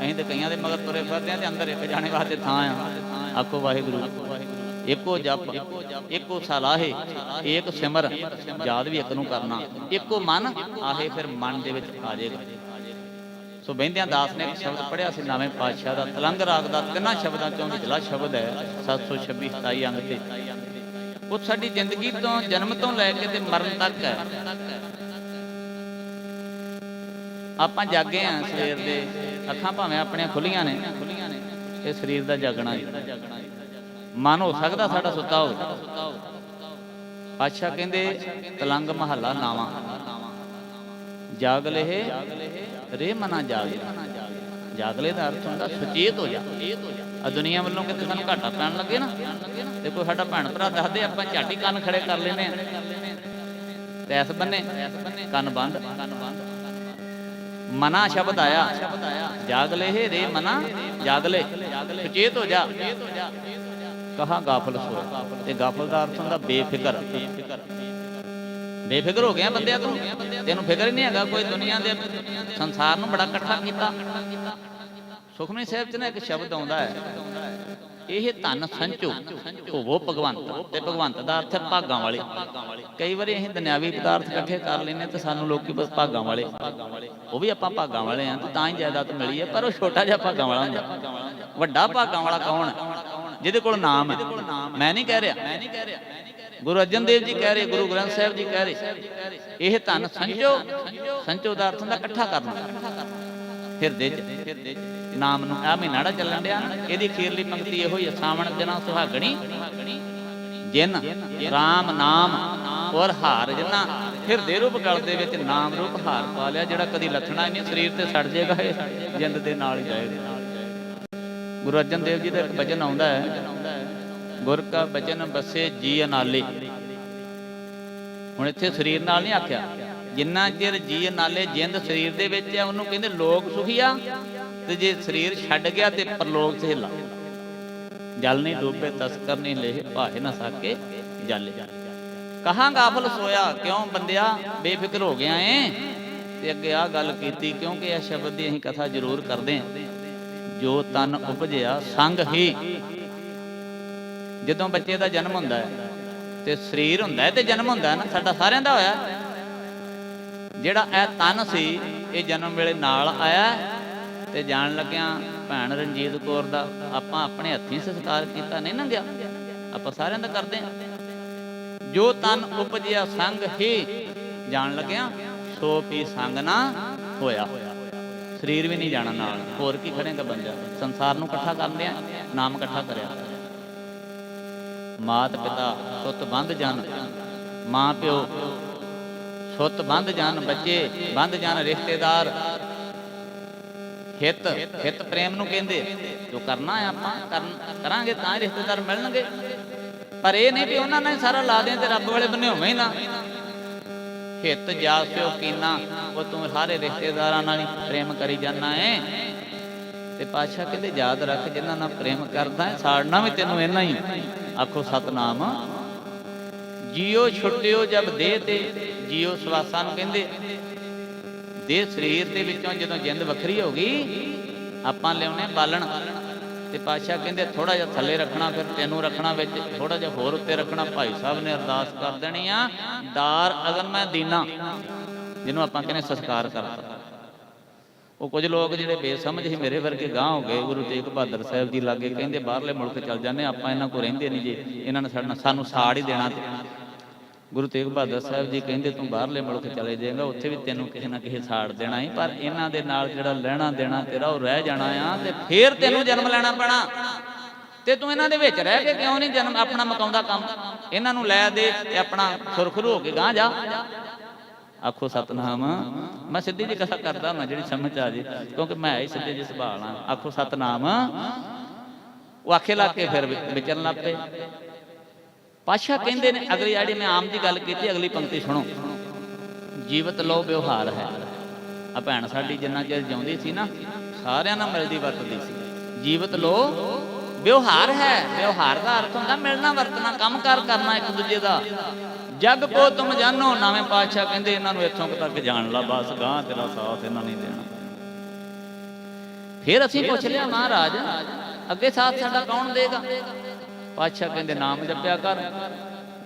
[SPEAKER 1] ਅਸੀਂ ਤੇ ਕਈਆਂ ਦੇ ਮਗਰ ਤੁਰੇ ਫਿਰਦੇ ਆ ਤੇ ਅੰਦਰ ਇੱਕ ਜਾਣੇ ਵਾਸਤੇ ਥਾਂ ਆ। ਆਖੋ ਵਾਹਿਗੁਰੂ ਇੱਕੋ ਜਪ, ਇੱਕੋ ਸਾਲਾ ਏਕ ਸਿਮਰ, ਯਾਦ ਵੀ ਇੱਕ ਨੂੰ ਕਰਨਾ। ਇੱਕੋ ਮਨ, ਆਹੇ ਫਿਰ ਮਨ ਦੇ ਵਿੱਚ ਆ ਜਾਏਗਾ। ਸੋ ਬਹਿੰਦਿਆਂ ਦਾਸ ਨੇ ਇੱਕ ਸ਼ਬਦ ਪੜਿਆ ਸੀ, ਨਾਵੇਂ ਪਾਤਸ਼ਾਹ ਦਾ, ਤਲੰਗ ਰਾਗ ਦਾ, ਤਿੰਨਾਂ ਸ਼ਬਦਾਂ ਚੋਂ ਵਿਚਲਾ ਸ਼ਬਦ ਹੈ 726 27 ਅੰਗ ਤੇ। ਉਹ ਸਾਡੀ ਜ਼ਿੰਦਗੀ ਤੋਂ, ਜਨਮ ਤੋਂ ਲੈ ਕੇ ਤੇ ਮਰਨ ਤੱਕ ਹੈ। ਆਪਾਂ ਜਾਗੇ ਆ ਸਵੇਰ ਦੇ, ਅੱਖਾਂ ਭਾਵੇਂ ਆਪਣੀਆਂ ਖੁੱਲੀਆਂ ਨੇ, ਇਹ ਸਰੀਰ ਦਾ ਜਾਗਣਾ ਜੀ। ਮਨ ਹੋ ਸਕਦਾ ਸਾਡਾ ਸੁੱਤਾ ਹੋਵੇ। ਪਾਤਸ਼ਾਹ ਕਹਿੰਦੇ, ਤਲੰਗ ਮਹੱਲਾ ਨਾਵਾ। ਜਾਗ ਲਏ ਰੇ ਮਨਾ ਜਾਗ ਜਾਗਲੇ ਦਾ ਅਰਥ ਹੁੰਦਾ ਸੁਚੇਤ ਹੋ ਜਾ। ਆ ਦੁਨੀਆ ਵੱਲੋਂ ਕਿਤੇ ਸਾਨੂੰ ਘਾਟਾ ਪੈਣ ਲੱਗੇ ਨਾ ਤੇ ਕੋਈ ਸਾਡਾ ਭੈਣ ਭਰਾ ਦੱਸਦੇ ਆਪਾਂ ਝਾਟੀ ਕੰਨ ਖੜੇ ਕਰ ਲੈਨੇ ਆ। ਤੇ ਐਸ ਬੰਨੇ, ਕੰਨ ਬੰਦ। ਮਨਾ ਸ਼ਬਦ ਆਇਆ। ਜਾਗ ਲੈ ਰੇ ਮਨਾ, ਜਾਗ ਲੈ। ਸੁਚੇਤ ਹੋ ਜਾ। ਕਹਾ ਗਾਫਲ ਸੋਇਆ। ਤੇ ਗਾਫਲ ਦਾ ਅਰਥ ਹੁੰਦਾ ਬੇਫਿਕਰ। ਬੇਫਿਕਰ ਹੋ ਗਿਆ ਬੰਦਿਆ ਤੂੰ। ਤੈਨੂੰ ਫਿਕਰ ਹੀ ਨਹੀਂ ਹੈਗਾ ਕੋਈ ਦੁਨੀਆ ਦੇ ਸੰਸਾਰ ਨੂੰ ਬੜਾ ਇਕੱਠਾ ਕੀਤਾ। ਸੁਖਮਨੀ ਸਾਹਿਬ ਚ ਨਾ ਇੱਕ ਸ਼ਬਦ ਆਉਂਦਾ ਹੈ। ਇਹ ਧਨ ਸੰਚੋ ਹੋਵੋ ਭਗਵੰਤ ਤੇ ਭਗਵੰਤ ਦਾ ਅਰਥ ਹੈ ਭਾਗਾਂ ਵਾਲੇ। ਕਈ ਵਾਰੀ ਅਸੀਂ ਦੁਨਿਆਵੀ ਪਦਾਰਥ ਇਕੱਠੇ ਕਰ ਲੈਨੇ ਤੇ ਸਾਨੂੰ ਲੋਕੀ ਬਸ ਭਾਗਾਂ ਵਾਲੇ। ਉਹ ਵੀ ਆਪਾਂ ਭਾਗਾਂ ਵਾਲੇ ਆ ਤਾਂ ਹੀ ਜਾਇਦਾਦ ਮਿਲੀ ਹੈ, ਪਰ ਉਹ ਛੋਟਾ ਜਿਹਾ ਭਾਗਾਂ ਵਾਲਾ ਹੁੰਦਾ। ਵੱਡਾ ਭਾਗਾਂ ਵਾਲਾ ਕੌਣ? ਹੈ ਜਿਹਦੇ ਕੋਲ ਨਾਮ ਹੈ। ਮੈਂ ਨਹੀਂ ਕਹਿ ਰਿਹਾ ਮੈਂ ਨਹੀਂ ਕਹਿ ਰਿਹਾ। ਗੁਰੂ ਅਰਜਨ ਦੇਵ ਜੀ ਕਹਿ ਰਹੇ, ਗੁਰੂ ਗ੍ਰੰਥ ਸਾਹਿਬ ਜੀ ਕਹਿ ਰਹੇ। ਇਹ ਧਨ ਸੰਚੋ ਸੰਚੋ ਦਾ ਅਰਥ ਹੁੰਦਾ ਇਕੱਠਾ ਕਰਨਾ। ਹਿਰਦੇ ਚ। ਨਾਮ ਨੂੰ ਆ ਮਹੀਨਾੜਾ ਚੱਲਣ ਡਿਆ ਇਹਦੀ ਅਖੀਰਲੀ ਪੰਕਤੀ ਇਹੋ ਹੀ ਸਾਵਣ ਦਿਨਾਂ ਸੁਹਾਗਣੀ। ਜਿਨ RAM ਨਾਮ ਔਰ ਹਾਰ ਜਿਨਾ ਹਿਰਦੇ ਰੂਪ ਗਲ ਦੇ ਵਿੱਚ ਨਾਮ ਰੂਪ ਹਾਰ ਪਾ ਲਿਆ, ਜਿਹੜਾ ਕਦੀ ਲੱਥਣਾ ਨਹੀਂ, ਸਰੀਰ ਤੇ ਸੜ ਜਾਏਗਾ ਇਹ, ਜਿੰਦ ਦੇ ਨਾਲ ਹੀ ਜਾਏਗਾ। ਗੁਰੂ ਅਰਜਨ ਦੇਵ ਜੀ ਦਾ ਇੱਕ ਬਚਨ ਆਉਂਦਾ ਹੈ, ਗੁਰ ਕਾ ਬਚਨ ਬਸੇ ਜੀ ਅਨਾਲੇ। ਹੁਣ ਇੱਥੇ ਸਰੀਰ ਨਾਲ ਨਹੀਂ ਆਖਿਆ। ਜਿੰਨਾ ਚਿਰ ਜੀ ਨਾਲੇ ਜਿੰਦ ਸਰੀਰ ਦੇ ਵਿੱਚ ਹੈ ਉਹਨੂੰ ਕਹਿੰਦੇ ਲੋਕ ਸੁਖੀਆ ਤੇ ਜੇ ਸਰੀਰ ਛੱਡ ਗਿਆ ਤੇ ਪਰਲੋਕ ਤੇ ਜਲ ਨਹੀਂ ਡੂਬੇ, ਤਸਕਰ ਨਹੀਂ ਲੇਹ ਭਾਏ ਨਾ ਸਾਕੇ ਜਾਲੇ। ਕਹਾਂ ਗਾਫਲ ਸੋਇਆ? ਕਿਉਂ ਬੰਦਿਆ? ਬੇਫਿਕਰ ਹੋ ਗਿਆ ਏ। ਤੇ ਅੱਗੇ ਆ ਗੱਲ ਕੀਤੀ, ਕਿਉਂਕਿ ਇਹ ਸ਼ਬਦ ਦੀ ਅਸੀਂ ਕਥਾ ਜ਼ਰੂਰ ਕਰਦੇ ਹਾਂ ਜੋ ਤਨ ਉਪਜਿਆ, ਸੰਗ ਹੀ। ਜਦੋਂ ਬੱਚੇ ਦਾ ਜਨਮ ਹੁੰਦਾ ਹੈ, ਤੇ ਸਰੀਰ ਹੁੰਦਾ ਹੈ ਤੇ ਜਨਮ ਹੁੰਦਾ ਹੈ ਨਾ, ਸਾਡਾ ਸਾਰਿਆਂ ਦਾ ਹੋਇਆ। ਜਿਹੜਾ ਇਹ ਤਨ ਸੀ, ਇਹ ਜਨਮ ਵੇਲੇ ਨਾਲ ਆਇਆ ਤੇ ਜਾਣ ਲੱਗਿਆ ਭੈਣ ਰਣਜੀਤ ਕੌਰ ਦਾ ਆਪਾਂ ਆਪਣੇ ਹੱਥੀਂ ਸੰਸਕਾਰ ਕੀਤਾ, ਨਹੀਂ ਨਾ ਗਿਆ ਆਪਾਂ ਸਾਰਿਆਂ ਦਾ ਕਰਦੇ ਹਾਂ। ਜੋ ਤਨ ਉਪਜਿਆ ਸੰਗ ਹੀ ਜਾਣ ਲੱਗਿਆ, ਸੋ ਪੀ ਸੰਗ ਨਾ ਹੋਇਆ। ਸਰੀਰ ਵੀ ਨਹੀਂ ਜਾਣਾ ਨਾਲ। ਹੋਰ ਕੀ ਖੜੇਗਾ ਬੰਦਾ? ਸੰਸਾਰ ਨੂੰ ਇਕੱਠਾ ਕਰਦੇ ਆ ਨਾਮ ਇਕੱਠਾ ਕਰਿਆ। ਮਾਤ ਪਿਤਾ ਸੁੱਤ ਬੰਦ ਜਨ ਮਾਂ ਪਿਓ ਸੁੱਤ ਬੰਦ ਜਾਣ ਬੱਚੇ, ਬੰਦ ਜਾਣ ਰਿਸ਼ਤੇਦਾਰ। ਹਿੱਤ ਹਿੱਤ ਪ੍ਰੇਮ ਨੂੰ ਕਹਿੰਦੇ, ਜੋ ਕਰਨਾ ਹੈ ਆਪਾਂ ਕਰਾਂਗੇ ਤਾਂ ਰਿਸ਼ਤੇਦਾਰ ਮਿਲਣਗੇ। ਪਰ ਇਹ ਨਹੀਂ ਵੀ ਉਹਨਾਂ ਨੇ ਸਾਰਾ ਲਾ ਦੇ ਤੇ ਰੱਬ ਵਾਲੇ ਬੰਨੇ ਹੋਵੇਂ ਹੀ ਨਾ। ਹਿੱਤ ਜਾਸਿਓ ਕੀਨਾ, ਉਹ ਤੂੰ ਸਾਰੇ ਰਿਸ਼ਤੇਦਾਰਾਂ ਨਾਲ ਹੀ ਪ੍ਰੇਮ ਕਰੀ ਜਾਣਾ ਏ। ਤੇ ਪਾਤਸ਼ਾਹ ਕਹਿੰਦੇ, ਯਾਦ ਰੱਖ, ਜਿਨ੍ਹਾਂ ਨਾਲ ਪ੍ਰੇਮ ਕਰਦਾ ਹੈ ਸਾੜਨਾ ਵੀ ਤੈਨੂੰ ਇੰਨਾ ਹੀ। ਆਖੋ, ਸਤਨਾਮ। ਜੀਓ ਛੁੱਟਿਓ ਜਬ ਦੇਹ ਤੇ, ਜੀਓ ਸਵਾਸਾਂ ਨੂੰ ਕਹਿੰਦੇ। ਦੇਹ ਸਰੀਰ ਦੇ ਵਿੱਚੋਂ ਜਦੋਂ ਜਿੰਦ ਵੱਖਰੀ ਹੋ ਗਈ, ਆਪਾਂ ਲਿਆਉਣੇ ਬਾਲਣ। ਤੇ ਪਾਤਸ਼ਾਹ ਕਹਿੰਦੇ ਥੋੜਾ ਜਿਹਾ ਥੱਲੇ ਰੱਖਣਾ ਫਿਰ, ਤੈਨੂੰ ਰੱਖਣਾ ਵਿੱਚ ਥੋੜਾ ਜਿਹਾ ਹੋਰ ਉੱਤੇ ਰੱਖਣਾ। ਭਾਈ ਸਾਹਿਬ ਨੇ ਅਰਦਾਸ ਕਰ ਦੇਣੀ ਆ, ਦਾਰ ਅਗਰ ਮੈਂ ਦੀਨਾ। ਜਿਹਨੂੰ ਆਪਾਂ ਕਹਿੰਦੇ ਸੰਸਕਾਰ ਕਰਤਾ। ਉਹ ਕੁਝ ਲੋਕ ਜਿਹੜੇ ਬੇਸਮਝ ਹੀ ਮੇਰੇ ਵਰਗੇ ਗਾਂ ਹੋ ਗਏ, ਗੁਰੂ ਤੇਗ ਬਹਾਦਰ ਸਾਹਿਬ ਜੀ ਲਾਗੇ ਕਹਿੰਦੇ, ਬਾਹਰਲੇ ਮੁਲਕ ਚੱਲ ਜਾਂਦੇ, ਆਪਾਂ ਇਹਨਾਂ ਕੋ ਰਹਿੰਦੇ ਨਹੀਂ ਜੇ। ਇਹਨਾਂ ਨੇ ਸਾਡਾ ਸਾਨੂੰ ਸਾੜ ਹੀ ਦੇਣਾ ਗੁਰੂ ਤੇਗ ਬਹਾਦਰ ਸਾਹਿਬ ਜੀ ਕਹਿੰਦੇ, ਤੂੰ ਬਾਹਰਲੇ ਮੁਲਕ ਚਲੇ ਜਾਏਗਾ, ਉੱਥੇ ਵੀ ਤੈਨੂੰ ਕਿਸੇ ਨਾ ਕਿਸੇ ਸਾੜ ਦੇਣਾ ਹੀ ਪਰ ਇਹਨਾਂ ਦੇ ਨਾਲ ਜਿਹੜਾ ਲੈਣਾ ਦੇਣਾ ਤੇਰਾ ਉਹ ਰਹਿ ਜਾਣਾ ਆ ਤੇ ਫੇਰ ਤੈਨੂੰ ਜਨਮ ਲੈਣਾ ਪੈਣਾ। ਤੇ ਤੂੰ ਇਹਨਾਂ ਦੇ ਵਿੱਚ ਰਹਿ ਕੇ ਕਿਉਂ ਨਹੀਂ ਜਨਮ, ਆਪਣਾ ਮਕਾਉਂਦਾ ਕੰਮ? ਇਹਨਾਂ ਨੂੰ ਲੈ ਦੇ ਤੇ ਆਪਣਾ ਸੁਰਖਰੂ ਹੋ ਕੇ ਗਾਂ ਜਾ। ਆਖੋ, ਸਤਨਾਮ, ਮੈਂ ਸਿੱਧੀ ਜੀ ਕਥਾ ਕਰਦਾ ਹਾਂ ਜਿਹੜੀ ਸਮਝ ਆ ਜੇ, ਕਿਉਂਕਿ ਮੈਂ ਹੀ ਸਿੱਧੇ ਜੀ ਸੁਭਾਅ ਨਾਲ ਆਖੋ, ਸਤਨਾਮ, ਉਹ ਆਖੇ ਲਾ ਕੇ ਫਿਰ ਵਿਚਰਨ ਲੱਗ ਪਏ। ਪਾਸ਼ਾ ਕਹਿੰਦੇ ਨੇ, ਅਗਲੀ ਜਿਹੜੀ ਮੈਂ ਆਮ ਦੀ ਗੱਲ ਕੀਤੀ, ਅਗਲੀ ਪੰਕਤੀ ਸੁਣੋ। ਜੀਵਤ ਲੋ ਵਿਵਹਾਰ ਹੈ। ਆ ਭੈਣ ਸਾਡੀ ਜਿੰਨਾ ਚਿਰ ਜਿਉਂਦੀ ਸੀ ਨਾ, ਸਾਰਿਆਂ ਨਾਲ ਮਿਲਦੀ ਵਰਤਦੀ ਸੀ। ਜੀਵਤ ਲੋ ਵਿਵਹਾਰ ਹੈ। ਵਿਵਹਾਰ ਦਾ ਅਰਥ ਹੁੰਦਾ ਮਿਲਣਾ, ਵਰਤਣਾ, ਕੰਮ ਕਾਰ ਕਰਨਾ ਇੱਕ ਦੂਜੇ ਦਾ। ਜਗ ਕੋ ਤੁਮ ਜਾਣੋ, ਨਾਵੇਂ ਪਾਤਸ਼ਾਹ ਕਹਿੰਦੇ ਇਹਨਾਂ ਨੂੰ ਇੱਥੋਂ ਤੱਕ ਜਾਣ ਲਾ, ਬਸ ਗਾਂ ਤੇਰਾ ਸਾਥ ਇਹਨਾਂ ਨਹੀਂ ਦੇਣਾ। ਫਿਰ ਅਸੀਂ ਪੁੱਛ ਲਿਆ, ਮਹਾਰਾਜ, ਅੱਗੇ ਸਾਥ ਸਾਡਾ ਕੌਣ ਦੇਗਾ? ਪਾਤਸ਼ਾਹ ਕਹਿੰਦੇ, ਨਾਮ ਜਪਿਆ ਕਰ।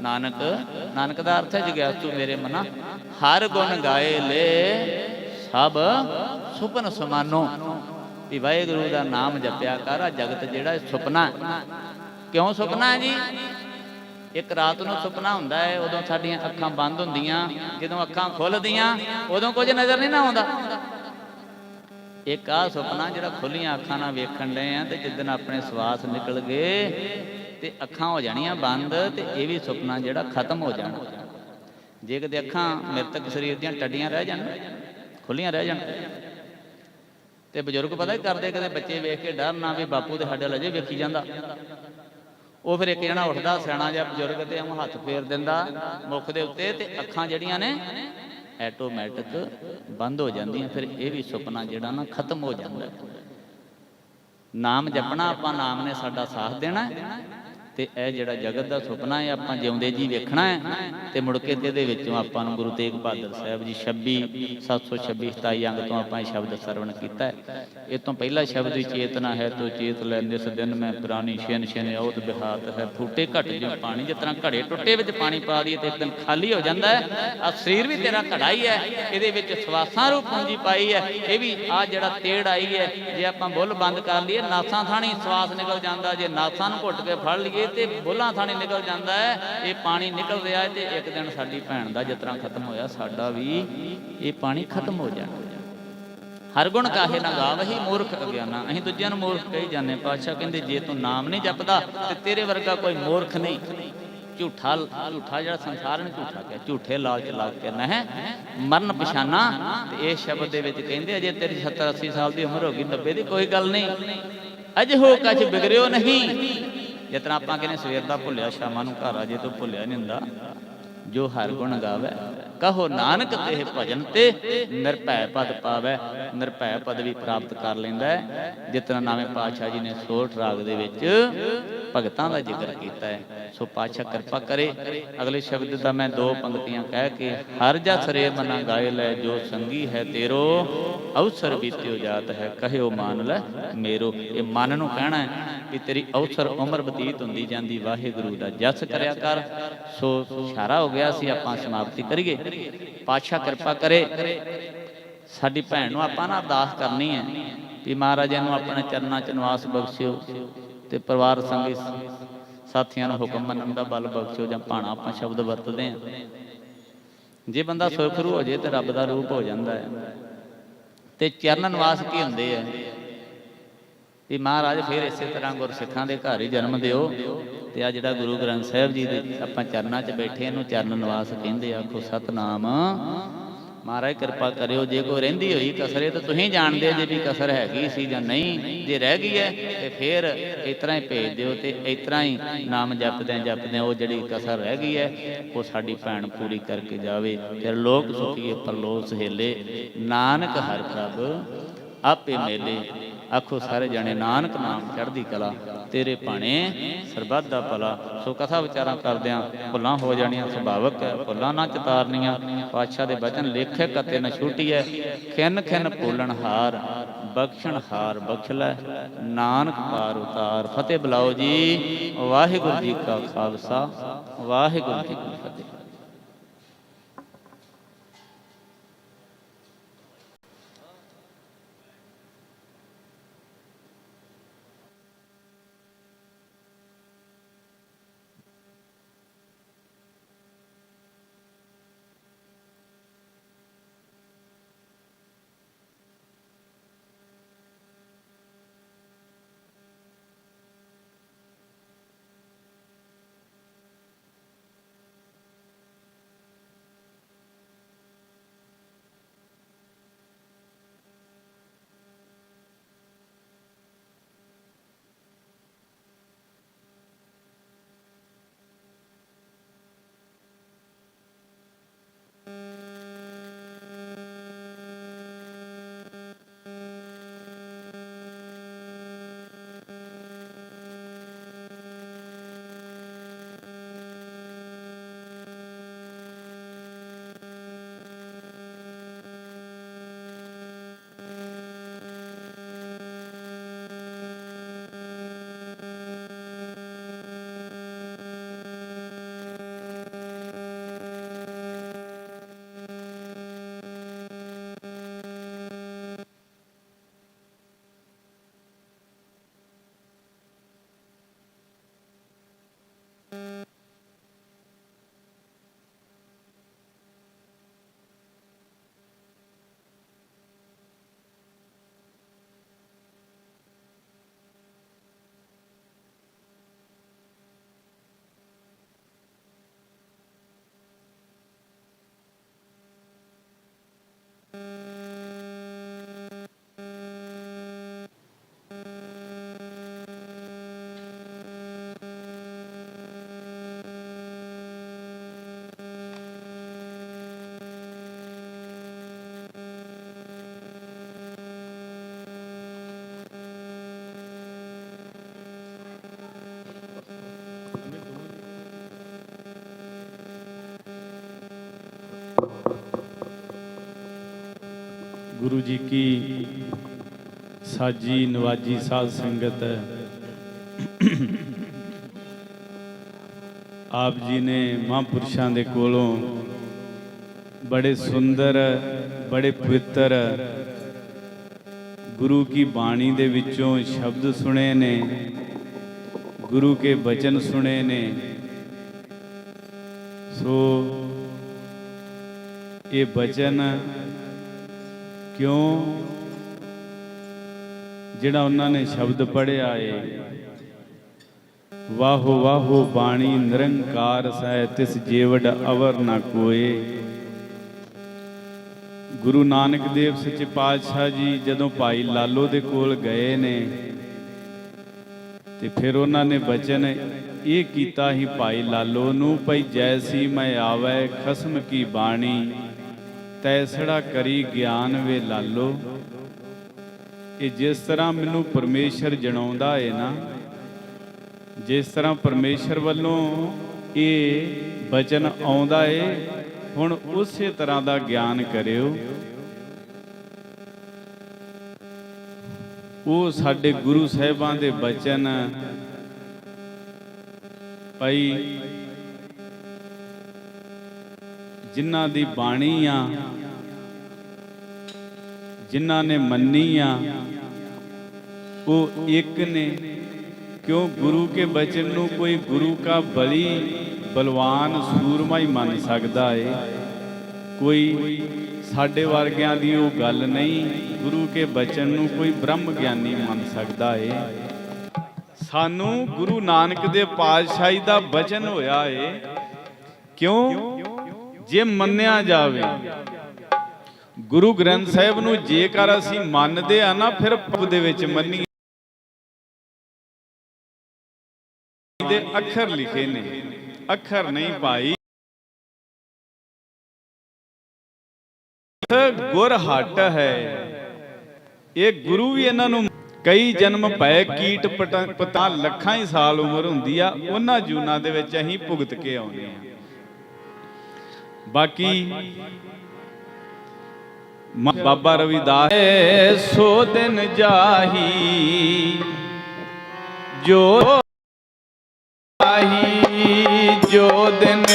[SPEAKER 1] ਨਾਨਕ ਨਾਨਕ ਦਾ ਅਰਥ ਹੈ ਜਗਿਆਸੂ ਮੇਰੇ ਮਨਾ, ਹਰ ਗੁਣ ਗਾਏ ਲੈ, ਸਭ ਸੁਪਨ ਸਮਾਨੋ। ਵੀ ਵਾਹਿਗੁਰੂ ਦਾ ਨਾਮ ਜਪਿਆ ਕਰ ਆ ਜਗਤ ਜਿਹੜਾ ਸੁਪਨਾ ਕਿਉਂ ਸੁਪਨਾ ਹੈ ਜੀ? ਇੱਕ ਰਾਤ ਨੂੰ ਸੁਪਨਾ ਹੁੰਦਾ ਹੈ, ਉਦੋਂ ਸਾਡੀਆਂ ਅੱਖਾਂ ਬੰਦ ਹੁੰਦੀਆਂ, ਜਦੋਂ ਅੱਖਾਂ ਖੁੱਲਦੀਆਂ, ਉਦੋਂ ਕੁਝ ਨਜ਼ਰ ਨਹੀਂ ਨਾ ਆਉਂਦਾ। ਇੱਕ ਆ ਸੁਪਨਾ ਜਿਹੜਾ ਖੁੱਲੀਆਂ ਅੱਖਾਂ ਨਾਲ ਵੇਖਣ ਲਏ ਆ, ਤੇ ਜਿੱਦਨ ਆਪਣੇ ਸਵਾਸ ਨਿਕਲ ਗਏ ਤੇ ਅੱਖਾਂ ਹੋ ਜਾਣੀਆਂ ਬੰਦ ਤੇ ਇਹ ਵੀ ਸੁਪਨਾ ਜਿਹੜਾ ਖਤਮ ਹੋ ਜਾਣਾ। ਜੇ ਕਿਤੇ ਅੱਖਾਂ ਮ੍ਰਿਤਕ ਸਰੀਰ ਦੀਆਂ ਟੱਡੀਆਂ ਰਹਿ ਜਾਣ, ਖੁੱਲੀਆਂ ਰਹਿ ਜਾਣ। ਤੇ ਬਜ਼ੁਰਗ ਪਤਾ ਹੀ ਕਰਦੇ, ਕਦੇ ਬੱਚੇ ਵੇਖ ਕੇ ਡਰ ਨਾ ਵੀ ਬਾਪੂ ਤੇ ਸਾਡੇ ਲਜੇ ਵੇਖੀ ਜਾਂਦਾ। ਉਹ ਫਿਰ ਇੱਕ ਜਣਾ ਉੱਠਦਾ, ਸਿਆਣਾ ਜਿਹਾ ਬਜ਼ੁਰਗ ਤੇ ਉਹ ਹੱਥ ਫੇਰ ਦਿੰਦਾ ਮੁੱਖ ਦੇ ਉੱਤੇ ਤੇ ਅੱਖਾਂ ਜਿਹੜੀਆਂ ਨੇ ਆਟੋਮੈਟਿਕ ਬੰਦ ਹੋ ਜਾਂਦੀਆਂ। ਫਿਰ ਇਹ ਵੀ ਸੁਪਨਾ ਜਿਹੜਾ ਨਾ ਖਤਮ ਹੋ ਜਾਂਦਾ। ਨਾਮ ਜਪਣਾ, ਆਪਾਂ ਨਾਮ ਨੇ ਸਾਡਾ ਸਾਥ ਦੇਣਾ। ਤੇ ਇਹ ਜਿਹੜਾ ਜਗਤ ਦਾ ਸੁਪਨਾ ਹੈ, ਆਪਾਂ ਜਿਉਂਦੇ ਜੀ ਵੇਖਣਾ ਹੈ ਤੇ ਮੁੜ ਕੇ ਤੇ ਇਹਦੇ ਵਿੱਚੋਂ ਆਪਾਂ ਨੂੰ ਗੁਰੂ ਤੇਗ ਬਹਾਦਰ ਸਾਹਿਬ ਜੀ 26 726 27 ਅੰਗ ਤੋਂ ਆਪਾਂ ਇਹ ਸ਼ਬਦ ਸਰਵਣ ਕੀਤਾ ਹੈ। ਇਹ ਤੋਂ ਪਹਿਲਾ ਸ਼ਬਦ ਹੀ ਚੇਤਨਾ ਹੈ, ਤੋ ਚੇਤ ਲੈ ਨਿਸ ਦਿਨ ਮੈਂ ਪੁਰਾਣੀ ਛਿਨ ਛੇਨ ਔਤ ਬਿਹਾਤ ਹੈ। ਫੂਟੇ ਘਟ ਜਿਉ ਪਾਣੀ, ਜਿਸ ਤਰ੍ਹਾਂ ਘੜੇ ਟੁੱਟੇ ਵਿੱਚ ਪਾਣੀ ਪਾ ਦਈਏ ਤੇ ਇੱਕ ਦਿਨ ਖਾਲੀ ਹੋ ਜਾਂਦਾ ਹੈ। ਆ ਸਰੀਰ ਵੀ ਤੇਰਾ ਘੜਾ ਹੀ ਹੈ, ਇਹਦੇ ਵਿੱਚ ਸਵਾਸਾਂ ਰੂਪ ਪੂੰਜੀ ਪਾਈ ਹੈ। ਇਹ ਵੀ ਆ ਜਿਹੜਾ ਤੇੜ ਆਈ ਹੈ, ਜੇ ਆਪਾਂ ਬੁੱਲ ਬੰਦ ਕਰ ਲਈਏ, ਨਾਸਾਂ ਥਾਣੀ ਸਵਾਸ ਨਿਕਲ ਜਾਂਦਾ, ਜੇ ਨਾਸਾਂ ਨੂੰ ਘੁੱਟ ਕੇ ਫੜ ਲਈਏ ਤੇ ਬੁੱਲਾਂ ਥਾਣੀ ਨਿਕਲ ਜਾਂਦਾ ਹੈ, ਇਹ ਪਾਣੀ ਨਿਕਲ ਰਿਹਾ ਹੈ ਤੇ ਇੱਕ ਦਿਨ ਸਾਡੀ ਭੈਣ ਦਾ ਜਿਸ ਖਤਮ ਹੋਇਆ, ਸਾਡਾ ਵੀ ਇਹ ਪਾਣੀ ਖਤਮ ਹੋ ਜਾਣਾ। ਹਰ ਗੁਣ ਕਾਹੇ ਨਾ ਗਾਵਹੀ ਮੂਰਖ ਅਗਿਆਨਾ। ਅਸੀਂ ਦੂਜਿਆਂ ਨੂੰ ਮੂਰਖ ਕਹੀ ਜਾਂਦੇ ਪਾਤਸ਼ਾਹ ਕਹਿੰਦੇ, ਜੇ ਤੂੰ ਨਾਮ ਨਹੀਂ ਜਪਦਾ, ਤੇ ਤੇਰੇ ਵਰਗਾ ਕੋਈ ਮੂਰਖ ਨਹੀਂ। ਝੂਠਾ ਝੂਠਾ ਜਿਹੜਾ ਸੰਸਾਰ ਨੇ ਝੂਠਾ ਕਿਹਾ, ਝੂਠੇ ਲਾਲਚ ਲੱਗ ਕੇ ਨਹਿ, ਮਰਨ ਪਛਾਨਾ ਤੇ ਇਹ ਸ਼ਬਦ ਦੇ ਵਿੱਚ ਕਹਿੰਦੇ ਅਜੇ ਤੇਰੀ 70 80 ਸਾਲ ਦੀ ਉਮਰ ਹੋ ਗਈ 90 ਦੀ ਕੋਈ ਗੱਲ ਨਹੀਂ। ਅਜ ਹੋ ਕਛ ਬਿਗਰਿਓ ਨਹੀਂ। ਜਿਸ ਤਰ੍ਹਾਂ ਆਪਾਂ ਕਹਿੰਦੇ ਸਵੇਰ ਦਾ ਭੁੱਲਿਆ, ਸ਼ਾਮਾਂ ਨੂੰ ਘਰ ਆ ਜੇ ਤੂੰ ਭੁੱਲਿਆ ਨਹੀਂ ਹੁੰਦਾ। ਜੋ ਹਰ ਗੁਣ ਗਾਵੇ, ਕਹੋ ਨਾਨਕ ਤੇ ਭਜਨ ਤੇ ਨਿਰਭੈ ਪਦ ਪਾਵੇ। ਨਿਰਭੈ ਪਦ ਵੀ ਪ੍ਰਾਪਤ ਕਰ ਲੈਂਦਾ ਹੈ। ਜਿਤਨਾ ਨਾਵੇਂ ਪਾਤਸ਼ਾਹ ਜੀ ਨੇ ਸੋਠ ਰਾਗ ਦੇ ਵਿੱਚ ਭਗਤਾਂ ਦਾ ਜ਼ਿਕਰ ਕੀਤਾ ਹੈ। ਸੋ ਪਾਤਸ਼ਾਹ ਕਿਰਪਾ ਕਰੇ। ਅਗਲੇ ਸ਼ਬਦ ਦਾ ਮੈਂ ਦੋ ਪੰਕਤੀਆਂ ਕਹਿ ਕੇ ਹਰ ਜਸ ਰੇ ਮਨਾ ਗਾਇ ਲੈ, ਜੋ ਸੰਗੀ ਹੈ ਤੇਰੋ, ਅਵਸਰ ਬੀਤਿਓ ਜਾਤ ਹੈ, ਕਹਿਓ ਮਾਨ ਲੈ ਮੇਰੋ। ਇਹ ਮਨ ਨੂੰ ਕਹਿਣਾ ਹੈ ਕਿ ਤੇਰੀ ਅਵਸਰ ਉਮਰ ਬਤੀਤ ਹੁੰਦੀ ਜਾਂਦੀ, ਵਾਹਿਗੁਰੂ ਦਾ ਜਸ ਕਰਿਆ ਕਰ। ਸੋ ਇਸ਼ਾਰਾ ਹੋ ਗਿਆ ਸੀ, ਆਪਾਂ ਸਮਾਪਤੀ ਕਰੀਏ। ਪਾਤਸ਼ਾਹ ਕਿਰਪਾ ਕਰੇ। ਸਾਡੀ ਭੈਣ ਨੂੰ ਆਪਾਂ ਨਾ ਅਰਦਾਸ ਕਰਨੀ ਹੈ ਵੀ ਮਹਾਰਾਜਾ ਨੂੰ ਆਪਣੇ ਚਰਨਾਂ ਚ ਨਿਵਾਸ ਬਖਸ਼ਿਓ ਤੇ ਪਰਿਵਾਰ ਸੰਗੀ ਸਾਥੀਆਂ ਨੂੰ ਹੁਕਮ ਮੰਨਣ ਦਾ ਬਲ ਬਖਸ਼ਿਓ ਜਾਂ ਭਾਣਾ ਆਪਾਂ ਸ਼ਬਦ ਵਰਤਦੇ ਹਾਂ। ਜੇ ਬੰਦਾ ਸੁਰਖਰੂ ਹੋ ਜੇ ਤੇ ਰੱਬ ਦਾ ਰੂਪ ਹੋ ਜਾਂਦਾ ਹੈ। ਤੇ ਚਰਨ ਨਿਵਾਸ ਕੀ ਹੁੰਦੇ ਆ ਵੀ ਮਹਾਰਾਜ ਫਿਰ ਇਸੇ ਤਰ੍ਹਾਂ ਗੁਰਸਿੱਖਾਂ ਦੇ ਘਰ ਹੀ ਜਨਮ ਦਿਓ। ਤੇ ਆ ਜਿਹੜਾ ਗੁਰੂ ਗ੍ਰੰਥ ਸਾਹਿਬ ਜੀ ਦੇ ਆਪਾਂ ਚਰਨਾਂ 'ਚ ਬੈਠੇ, ਇਹਨੂੰ ਚਰਨ ਨਿਵਾਸ ਕਹਿੰਦੇ ਆਖੋ, ਸਤਨਾਮ। ਮਹਾਰਾਜ ਕਿਰਪਾ ਕਰਿਓ, ਜੇ ਕੋਈ ਰਹਿੰਦੀ ਹੋਈ ਕਸਰੇ ਤਾਂ ਤੁਸੀਂ ਜਾਣਦੇ ਜੇ ਵੀ ਕਸਰ ਹੈਗੀ ਸੀ ਜਾਂ ਨਹੀਂ। ਜੇ ਰਹਿ ਗਈ ਹੈ, ਤੇ ਫਿਰ ਇਸ ਤਰ੍ਹਾਂ ਹੀ ਭੇਜ ਦਿਓ ਤੇ ਇਸ ਤਰ੍ਹਾਂ ਹੀ ਨਾਮ ਜਪਦਿਆਂ ਜਪਦਿਆਂ ਉਹ ਜਿਹੜੀ ਕਸਰ ਰਹਿ ਗਈ ਹੈ, ਉਹ ਸਾਡੀ ਭੈਣ ਪੂਰੀ ਕਰਕੇ ਜਾਵੇ। ਫਿਰ ਲੋਕ ਸੁਖੀਏ ਪਰਲੋਕ ਸਹੇਲੇ। ਨਾਨਕ ਹਰ ਪ੍ਰਭ, ਆਪੇ ਮੇਲੇ। ਆਖੋ, ਸਾਰੇ ਜਾਣੇ, ਨਾਨਕ ਨਾਮ ਚੜ੍ਹਦੀ ਕਲਾ, ਤੇਰੇ ਭਾਣੇ ਸਰਬੱਤ ਦਾ ਭਲਾ। ਸੋ ਕਥਾ ਵਿਚਾਰਾਂ ਕਰਦਿਆਂ ਭੁੱਲਾਂ ਹੋ ਜਾਣੀਆਂ, ਸੁਭਾਵਕ ਹੈ, ਭੁੱਲਾਂ ਨਾ ਚਤਾਰਨੀਆਂ। ਪਾਤਸ਼ਾਹ ਦੇ ਬਚਨ ਲੇਖਕ ਅਤੇ ਨ ਹੈ, ਖਿੰਨ ਖਿੰਨ ਭੁੱਲਣ ਹਾਰ, ਬਖਸ਼ਣ ਹਾਰ ਬਖਸ਼ ਲੈ ਨਾਨਕ ਪਾਰ ਉਤਾਰ। ਫਤਿਹ ਬੁਲਾਓ ਜੀ, ਵਾਹਿਗੁਰੂ ਜੀ ਕਾ ਖਾਲਸਾ, ਵਾਹਿਗੁਰੂ ਜੀ ਕੀ ਫਤਿਹ।
[SPEAKER 2] ਗੁਰੂ ਜੀ ਕੀ ਸਾਜੀ ਨਵਾਜੀ ਸਾਧ ਸੰਗਤ ਆਪ ਜੀ ਨੇ ਮਹਾਂਪੁਰਸ਼ਾਂ ਦੇ ਕੋਲੋਂ ਬੜੇ ਸੁੰਦਰ, ਬੜੇ ਪਵਿੱਤਰ ਗੁਰੂ ਕੀ ਬਾਣੀ ਦੇ ਵਿੱਚੋਂ ਸ਼ਬਦ ਸੁਣੇ ਨੇ, ਗੁਰੂ ਕੇ ਬਚਨ ਸੁਣੇ ਨੇ। ਸੋ ਇਹ ਬਚਨ ਕਿਉਂ? ਜਿਹੜਾ ਉਹਨਾਂ ਨੇ ਸ਼ਬਦ ਪੜਿਆ ਏ, ਵਾਹੋ ਵਾਹੋ ਬਾਣੀ ਨਿਰੰਕਾਰ ਸਹਿ, ਤਿਸ ਜੀਵੜ ਅਵਰ ਨਾ ਕੋਏ। ਗੁਰੂ ਨਾਨਕ ਦੇਵ ਸੱਚੇ ਪਾਤਸ਼ਾਹ ਜੀ ਜਦੋਂ ਭਾਈ ਲਾਲੋ ਦੇ ਕੋਲ ਗਏ ਨੇ, ਤੇ ਫਿਰ ਉਹਨਾਂ ਨੇ ਬਚਨ ਇਹ ਕੀਤਾ ਹੀ ਭਾਈ ਲਾਲੋ ਨੂੰ, ਭਈ ਜੈਸੀ ਮੈਂ ਆਵੈ, ਖਸਮ ਕੀ ਬਾਣੀ। ਤੈਸੜਾ ਕਰੀ ਗਿਆਨ ਵੇ ਲਾਲੋ ਇਹ ਜਿਸ ਤਰ੍ਹਾਂ ਮੈਨੂੰ ਪਰਮੇਸ਼ਰ ਜਣਾਉਂਦਾ ਏ ਨਾ, ਜਿਸ ਤਰ੍ਹਾਂ ਪਰਮੇਸ਼ਰ ਵੱਲੋਂ ਇਹ ਬਚਨ ਆਉਂਦਾ ਏ, ਹੁਣ ਉਸੇ ਤਰ੍ਹਾਂ ਦਾ ਗਿਆਨ ਕਰਿਓ। ਉਹ ਸਾਡੇ ਗੁਰੂ ਸਾਹਿਬਾਂ ਦੇ ਬਚਨ, ਭਾਈ ਜਿਨ੍ਹਾਂ ਦੀ ਬਾਣੀ ਆ, ਜਿਨ੍ਹਾਂ ਨੇ ਮੰਨੀ ਆ, ਉਹ ਇੱਕ ਨੇ। ਕਿਉਂ ਗੁਰੂ ਕੇ ਬਚਨ ਨੂੰ ਕੋਈ ਗੁਰੂ ਕਾ ਬਲੀ, ਬਲਵਾਨ, ਸੂਰਮਾ ਹੀ ਮੰਨ ਸਕਦਾ ਏ? ਕੋਈ ਸਾਡੇ ਵਰਗਿਆਂ ਦੀ ਉਹ ਗੱਲ ਨਹੀਂ, ਗੁਰੂ ਕੇ ਬਚਨ ਨੂੰ ਕੋਈ ਬ੍ਰਹਮ ਗਿਆਨੀ ਮੰਨ ਸਕਦਾ ਏ? ਸਾਨੂੰ ਗੁਰੂ ਨਾਨਕ ਦੇ ਪਾਤਸ਼ਾਹੀ ਦਾ ਬਚਨ ਹੋਇਆ ਏ। ਕਿਉਂ? ਜੇ ਮੰਨਿਆ ਜਾਵੇ। ਗੁਰੂ ਗ੍ਰੰਥ ਸਾਹਿਬ ਨੂੰ ਜੇਕਰ ਅਸੀਂ ਮੰਨਦੇ ਆ ਨਾ, ਫਿਰ ਪਗ ਦੇ ਵਿੱਚ ਮੰਨੀ ਦੇ ਅੱਖਰ ਲਿਖੇ ਨੇ। ਅੱਖਰ ਨਹੀਂ ਭਾਈ ਗੁਰ ਹਟ ਹੈ। ਇਹ ਗੁਰੂ ਵੀ ਇਹਨਾਂ ਨੂੰ ਕਈ ਜਨਮ ਪਏ, ਕੀਟ ਪਟਾ- ਪਤਾ, ਲੱਖਾਂ ਹੀ ਸਾਲ ਉਮਰ ਹੁੰਦੀ ਆ, ਉਹਨਾਂ ਜੂਨਾਂ ਦੇ ਵਿੱਚ ਅਸੀਂ ਭੁਗਤ ਕੇ ਆਉਂਦੇ ਆ। ਬਾਕੀ ਬਾਬਾ ਰਵਿਦਾਸ ਸੋ ਦਿਨ ਜਾਹੀ ਜੋ ਜਾਹੀ ਜੋ ਦਿਨ